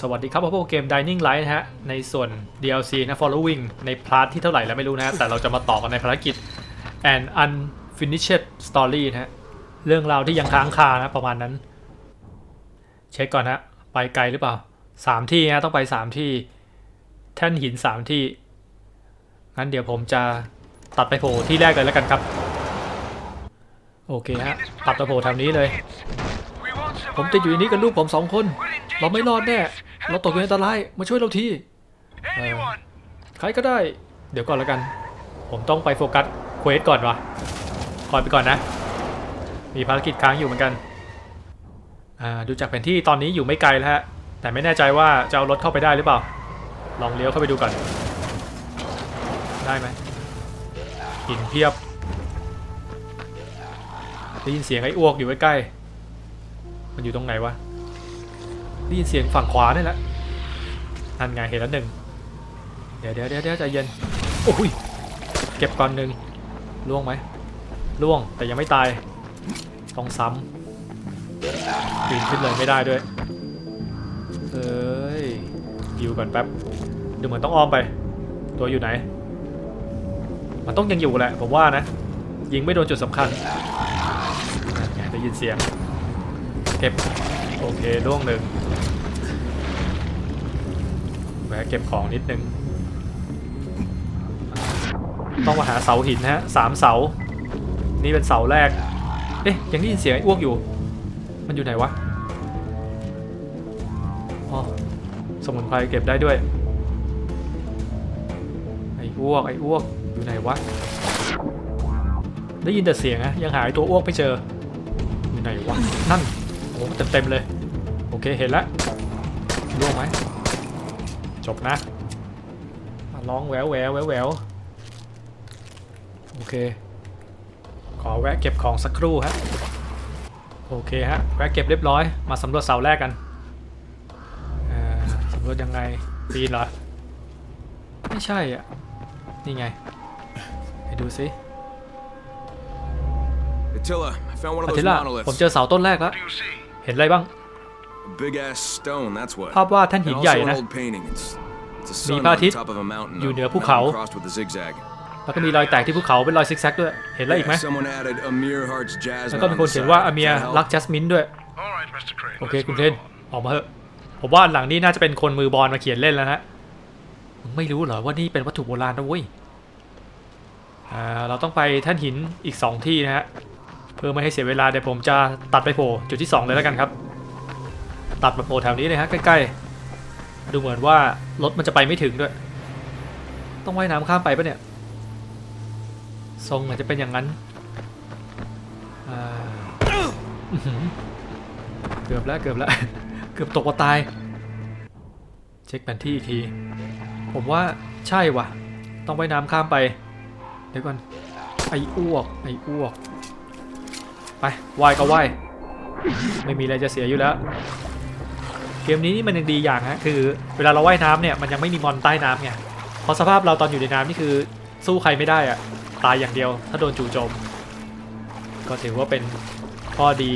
สวัสดีครับพวกเกม Dining Light นะฮะ ในส่วน DLC นะ Following ในพาร์ทที่เท่าไหร่แล้วไม่รู้นะแต่เราจะมาต่อกันในภารกิจ An Unfinished Story นะฮะ เรื่องราวที่ยังค้างคานะประมาณนั้น เช็คก่อนนะไปไกลหรือเปล่าสามที่นะต้องไปสามที่ แท่นหินสามที่ งั้นเดี๋ยวผมจะตัดไปโผล่ที่แรกเลยแล้วกันครับ โอเคฮะตัดไปโผล่แถวนี้เลย ผมจะอยู่ในนี้กับลูกผมสองคน เราไม่รอดแน่ เราตกอยู่ในอันตราย มาช่วยเราที Anyone! ใครก็ได้ เดี๋ยวก่อนแล้วกัน ผมต้องไปโฟกัสเควสก่อนวะคอยไปก่อนนะ มีภารกิจค้างอยู่เหมือนกันอ่าดูจากแผนที่ตอนนี้อยู่ไม่ไกลแล้วฮะ แต่ไม่แน่ใจว่าจะเอารถเข้าไปได้หรือเปล่า ลองเลี้ยวเข้าไปดูก่อน ได้ไหมหินเพียบ ได้ยินเสียงไอ้อ้วกอยู่ใกล้ๆมันอยู่ตรงไหนวะ ได้ยินเสียงฝั่งขวานี่แหละนั่นไงเห็นแล้วหนึ่งเดี๋ยวเดี๋ยวเดี๋ยวใจเย็นโอ้ยเก็บก่อนหนึ่งล่วงไหมล่วงแต่ยังไม่ตายต้องซ้ำปีนขึ้นเลยไม่ได้ด้วยเอ้ยยิวก่อนแป๊บดูเหมือนต้องอ้อมไป ตัวอยู่ไหน มันต้องยังอยู่แหละผมว่านะ ยิงไม่โดนจุดสำคัญได้ยินเสียงเก็บ โอเคล่วงหนึ่งแวะเก็บของนิดนึง ต้องมาหาเสาหินนะฮะสามเสา นี่เป็นเสาแรก เอ๊ะยังได้ยินเสียงไอ้อ้วกอยู่ มันอยู่ไหนวะอ๋อสมุนไพรเก็บได้ด้วย ไอ้อ้วกไอ้อ้วกอยู่ไหนวะ ได้ยินแต่เสียงนะยังหาไอ้ตัวอ้วกไม่เจอ อยู่ไหนวะ นั่น โอ้โหเต็มๆเลย โอเคเห็นแล้วร่วงไหมจบนะมาร้องแหววแหววแหววแหววโอเค ขอแวะเก็บของสักครู่ฮะโอเคฮะแวะเก็บเรียบร้อยมาสำรวจเสาแรกกันอ่าสำรวจยังไงปีนเหรอ ไม่ใช่อะ นี่ไง ไปดูสิ Attila, I found one อา of ทิ those ล่าผม monoliths. เจอเสาต้นแรกแล้ว What do you see? เห็นอะไรบ้าง A big ass stone, that's what. ภาพวาดแท่น And หิน also ใหญ่ an นะ old painting. It's, it's a มี sun พระอา on ทิตย์ top of a mountain. อยู่เหนือ a ภูเขา mountain crossed with a zigzag. แล้วก็มีรอยแตกที่ภูเขาเป็นรอยซิกแซกด้วย เห็นแล้วอีกไหม Yeah, someone added Amir Heart's แล้ว jasmine ก็มี on คน the เขียน side. ว่าอาเมีย Does that help? รักจัสมินด้วย All right, Mr. Crane. โอเค let's คุณ move เทน on. ออกมาเถอะผมว่าหลังนี้น่าจะเป็นคนมือบอลมาเขียนเล่นแล้วนะมึงไม่รู้เหรอว่านี่เป็นวัตถุโบราณนะเว้ยอ่าเราต้องไปแท่นหินอีก2ที่นะฮะเพื่อไม่ให้เสียเวลาเดี๋ยวผมจะตัดไปโผล่จุดที่ 2 เลยแล้วกันครับ ตัดมาโผล่แถวนี้เลยฮะใกล้ๆ ดูเหมือนว่ารถมันจะไปไม่ถึงด้วย ต้องว่ายน้ำข้ามไปปะเนี่ย ทรงอาจจะเป็นอย่างนั้นเกือบแล้วเกือบแล้วเกือบตกว่าตาย เช็คแผนที่อีกที ผมว่าใช่ว่ะ ต้องว่ายน้ำข้ามไป เดี๋ยวก่อนไอ้อ้วกไอ้อ้วก ไปว่ายก็ว่ายไม่มีอะไรจะเสียอยู่แล้ว เกมนี้นี่มันยังดีอย่างฮะคือเวลาเราว่ายน้ำเนี่ยมันยังไม่มีมอนใต้น้ำไงเพราะสภาพเราตอนอยู่ในน้ำนี่คือสู้ใครไม่ได้อะตายอย่างเดียว ถ้าโดนจู่โจม ก็ถือว่าเป็นข้อดี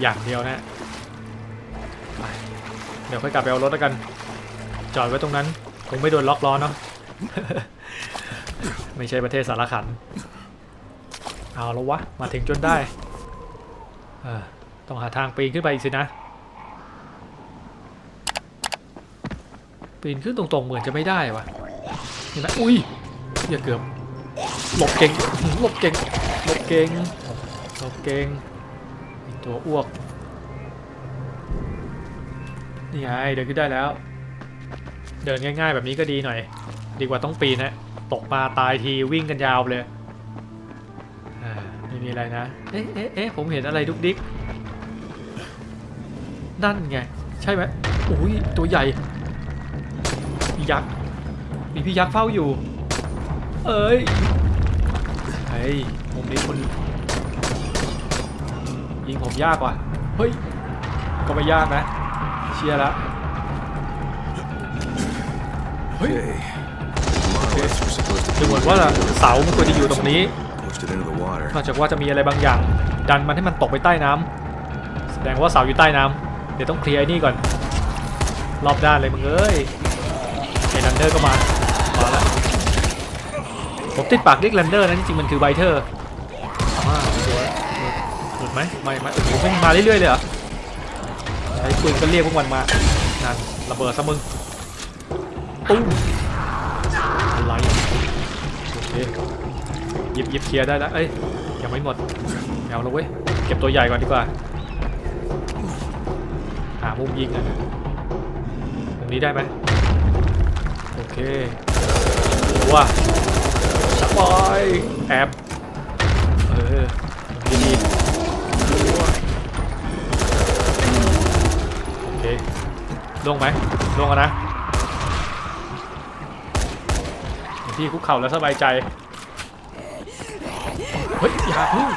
อย่างเดียวนะเดี๋ยวค่อยกลับไปเอารถแล้วกัน จอดไว้ตรงนั้นคงไม่โดนล็อกล้อเนาะไม่ใช่ประเทศสารขัน เอาแล้ววะ มาถึงจนได้ ต้องหาทางปีนขึ้นไปอีกสินะ ปีนขึ้นตรงๆเหมือนจะไม่ได้วะเห็นไหมอุ้ยอย่าเกือบหลบเก่งหลบเก่งหลบเก่งหลบเก่งไอ้ตัวอ้วก นี่ไงเดินขึ้นได้แล้ว เดินง่ายๆแบบนี้ก็ดีหน่อย ดีกว่าต้องปีนนะตกมาตายทีวิ่งกันยาวเลย ม่มีอะไรนะ เอ๊ะเอ๊ะเอ๊ะผมเห็นอะไรดุกดิกนั่นไง ใช่ไหมอุ้ยตัวใหญ่พี่ยักษ์ มีพี่ยักษ์เฝ้าอยู่ เอ้ยเฮ้ยมุมนี้คนยิงผมยากว่ะ เฮ้ย ก็ไม่ยากนะ เชียร์ละ Okay. Monoliths were supposed to ดู be เหมือนว่าเสามันควรจะอยู่ตรงนี้ นอกจากว่าจะมีอะไรบางอย่าง ดันมันให้มันตกไปใต้น้ำแสดงว่าเสาอยู่ใต้น้ำเดี๋ยวต้องเคลียร์ไอ้นี่ก่อน รอบด้านเลยมึงเอ้ยไอ้ลันเดอร์ก็มา มาแล้วผมติดปากเรียกลันเดอร์นะจริงๆมันคือไบเทอร์อ่าตัวหลุดไหมไม่ไม่โอ้โหไม่มาเรื่อยๆเลยเหรอใช้ปืนก็เรียกพวกมันมานั่นระเบิดซะมึงตุ้มอะไรโอเค ยิบหยิบเคลียร์ได้แล้วเอ้ยยังไม่หมดเอาละเว้ยเก็บตัวใหญ่ก่อนดีกว่า หามุมยิงอะตรงนี้ได้ไหมโอเคว้าสปอยแอบเออดีดีโอเคลงไหมลงกันนะที่คุกเข่าแล้วสบายใจ เฮ้ยอย่าพึ่ง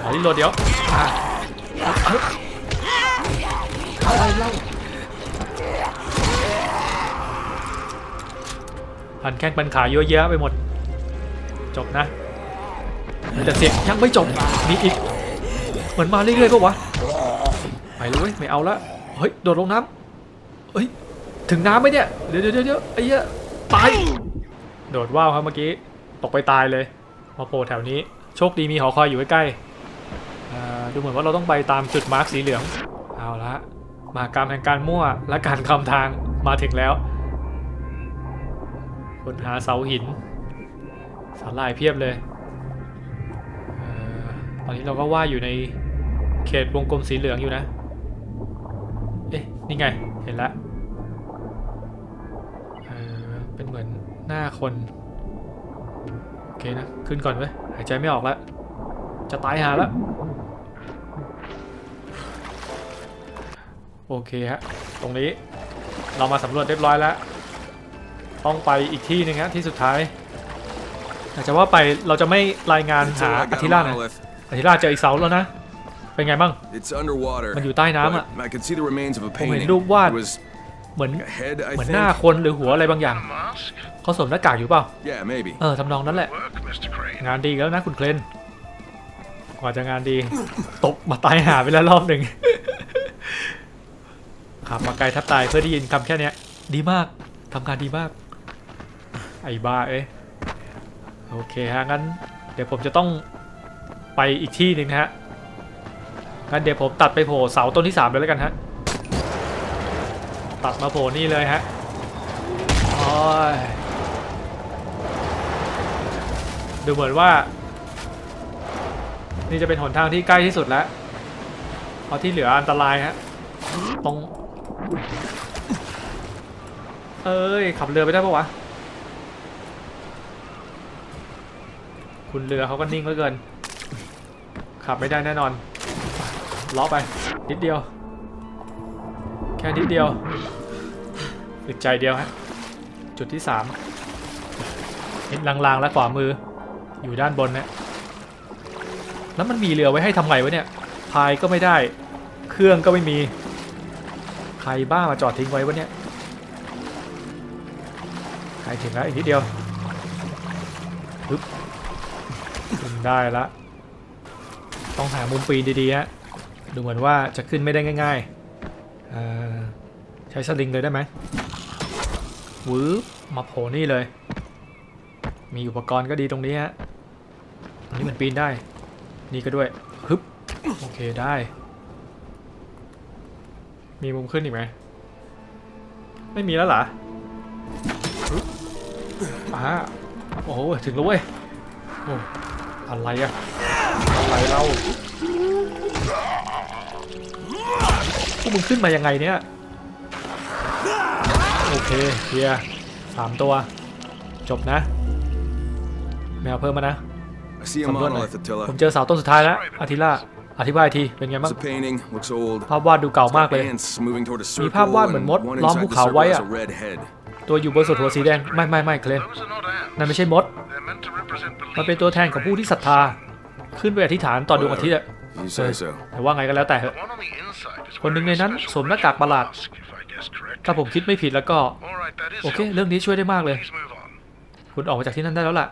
ขอรีโหลดเดี๋ยวอะอะไรเล่าพันแข้งพันขาเยอะแยะไปหมด จบนะ แต่เสียงยังไม่จบมีอีก เหมือนมาเรื่อยๆก็วะไปเลยเว้ยไม่เอาละเฮ้ย โดดลงน้ำเฮ้ย ถึงน้ำไหมเนี่ย เดี๋ยวเดี๋ยวเดี๋ยวไอ้เหี้ยตาย โดดว่าวครับเมื่อกี้ตกไปตายเลยมาโผล่แถวนี้ โชคดีมีหอคอยอยู่ใกล้ๆดูเหมือนว่าเราต้องไปตามจุดมาร์กสีเหลืองเอาละมากรรมแห่งการมั่วและการคำทางมาถึงแล้วค้นหาเสาหินสาลายเพียบเลยเออตอนนี้เราก็ว่าอยู่ในเขตวงกลมสีเหลืองอยู่นะ เอ๊ะ นี่ไง เห็นแล้ว หน้าคน โอเคนะ ขึ้นก่อนเว้ยหายใจไม่ออกแล้ว จะตายหาแล้ว โอเคฮะ ตรงนี้เรามาสำรวจเรียบร้อยแล้ว ต้องไปอีกที่หนึงฮะที่สุดท้ายแต่จะว่าไปเราจะไม่รายงานหา Until I อา got ทิ a ล่าหน่อย monolith. อาทิล่าเจออีกเสาแล้วนะ เป็นไงบ้าง It's underwater. มันอยู่ใต้น้ำอะ but I could see the remains of a ผมเห็น painting. รูปวาด It was เหมือน a head, I เหมือน think. หน้าคนหรือหัวอะไรบางอย่าง A mask? เขาสวมหน้ากากอยู่เปล่า Yeah, maybe. เออทำนองนั้นแหละ Work, Mr. Crane. งานดีแล้วนะคุณเคลนกว่าจะงานดีตกมาตายหาไปแล้วรอบหนึ่ง ขับมาไกลแทับตายเพื่อได้ยินคำแค่เนี้ย ดีมากทำงานดีมาก ไอ้บ้าเอ้ยโอเคฮะงั้น เดี๋ยวผมจะต้องไปอีกที่หนึ่งนะฮะงั้นเดี๋ยวผมตัดไปโผล่เสาต้นที่สามเลยแล้วกันฮะตัดมาโผล่นี่เลยฮะโอ้ย ดูเหมือนว่า นี่จะเป็นหนทางที่ใกล้ที่สุดแล้วเพราะที่เหลืออันตรายฮะตรงเอ้ย ขับเรือไปได้ปะวะ คุณเรือเขาก็นิ่งเหลือเกิน ขับไม่ได้แน่นอนล้อไป นิดเดียว แค่นิดเดียวอึดใจเดียวฮะ จุดที่สามเห็นลางๆและขวามือ อยู่ด้านบนเนี่ยแล้วมันมีเรือไว้ให้ทำไงวะเนี่ยพายก็ไม่ได้ เครื่องก็ไม่มี ใครบ้ามาจอดทิ้งไว้วะเนี่ยใครถึงแล้วอีกนิดเดียวปึ๊บขึ้นได้ละ ต้องหามุมปีนดีๆฮะ ดูเหมือนว่าจะขึ้นไม่ได้ง่ายๆเอ่อใช้สลิงเลยได้ไหมวืบมาโผล่นี่เลย มีอุปกรณ์ก็ดีตรงนี้ฮะ ตรงนี้มันปีนได้ นี่ก็ด้วยฮึบโอเคได้ มีมุมขึ้นอีกไหมไม่มีแล้วเหรออ่าโอ้โหถึงแล้วเว้ยโอ้อะไรอะอะไรเราพวกมึงขึ้นมายังไงเนี่ย โอเคเคลียสามตัว จบนะไม่เพิ่มมานะ สำรวจหน่อย monolith, Attila. ผมเจอเสาต้นสุดท้ายแล้วอาทิล่าอธิบายทีเป็นไงบ้าง It's a painting. Looks old. ภาพวาดดูเก่ามากเลย Ants moving toward a มี circle, ภาพวาดเหมือน and มด one ล้อม inside ภู the เขา circle ไว้ has อะ a red head. ตัวอยู่บนสุดหัวสีแดงไม่ไม่ไม่เคลน Those are not ants. นั่นไม่ใช่มด They're meant to represent มัน belief. เป็นตัวแทนของผู้ที่ศรัทธา ขึ้นไปอธิษฐานต่อดวงอาทิตย์อะ You say so. แต่ว่าไงก็แล้วแต่เถ The อะ one on the inside is คนหนึ่ง wearing ใน a นั้น special สวมหน้ากากประหลาด mask, if I guessed correctly. ถ้าผมคิดไม่ผิดแล้วก็ All right, that is โอเค helpful. เรื่องนี้ช่วยได้มากเลย Please move on. คุณออกมาจากที่นั่นได้แล้วล่ะ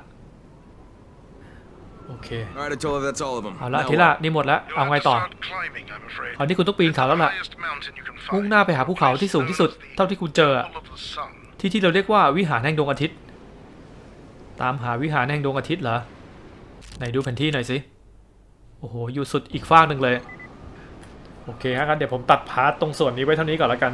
โอเค All right, Atola, that's all of them. เอาละ Now ทีละ what? นี่หมดแล้ว You'll เอา have ไง to ต่อ start climbing, I'm afraid. คราวนี้คุณต้องปีนเขาแล้วล่ะ Highest mountain you can มุ่ง find. หน้าไปหาภูเขาที่สูงที่สุด เท่าที่คุณเจออะ Temple of the Sun. ที่ที่เราเรียกว่าวิหารแห่งดวงอาทิตย์ ตามหาวิหารแห่งดวงอาทิตย์เหรอ ไหนดูแผนที่หน่อยสิ โอ้โห อยู่สุดอีกฟากหนึ่งเลย โอเคฮะงั้นเดี๋ยวผมตัดพาร์ทตรงส่วนนี้ไว้เท่านี้ก่อนแล้วกัน